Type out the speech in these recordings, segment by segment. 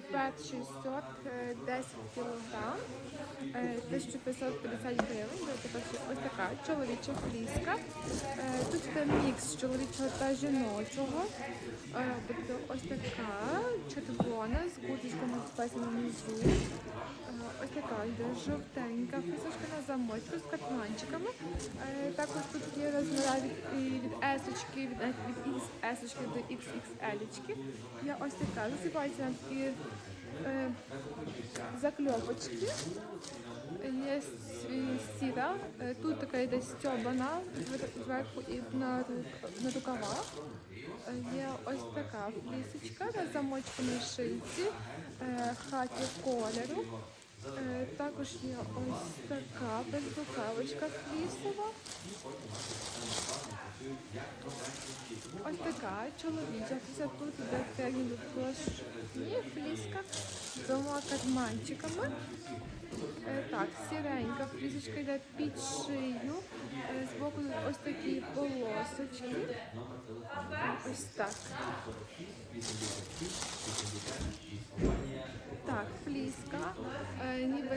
Пет 600, е, 10 кілограм, е, 1550 гривень. Ось така чоловіча фліска. Е, Тут йде мікс чоловічого та жіночого. Тобто ось така червона з куточком написано внизу. Е, Ось така жовтенька флісочка на замочку з карманчиками. Е, Також тут є розміри від, від S, від, від XS до XXL. Є ось така. Засипається на такі е, закльопочки. Є сіра. Е, Тут така йде стьобана зверху і на, рук, на рукавах. Е, Є ось така флісочка на замочку на шийці, е, хаті кольору. Е, Також є ось така безрукавочка флісова. Ось така чоловіча фліса. Тут іде термін плашні фліска з двома карманчиками. Е, Так, сіренька флісочка йде під шию. Е, Збоку ось такі полосочки. Ось. Так,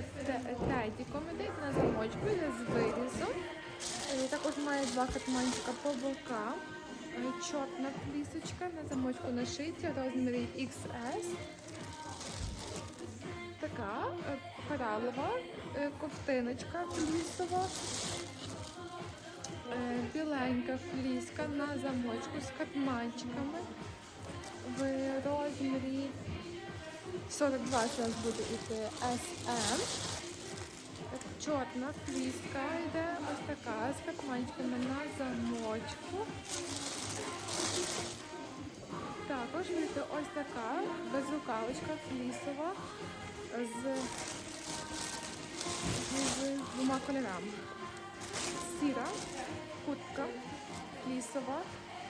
тедіком іде на замочку, йде з вирізом. Е, Також має два катманчика по бокам. Е, Чорна флісочка на замочку на шийці, розмірі XS. Така е, коралова ковтиночка флісова. Біленька фліска на замочку з катманчиками в 42 зараз буде йти SM. Чорна фліска йде ось така з катманчиками на замочку. Також вийде ось така безрукавочка флісова з, з двома кольорами. Сіра, куртка, флісова,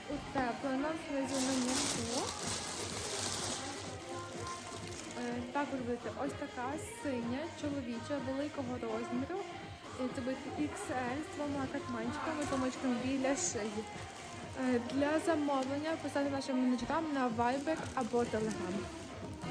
утеплена, знизу Е, ось така синя, чоловіча, великого розміру. Е, Це буде XL з двома катманчиками, замочками біля шиї. Е, Для замовлення писати нашим менеджерам на Viber або Telegram.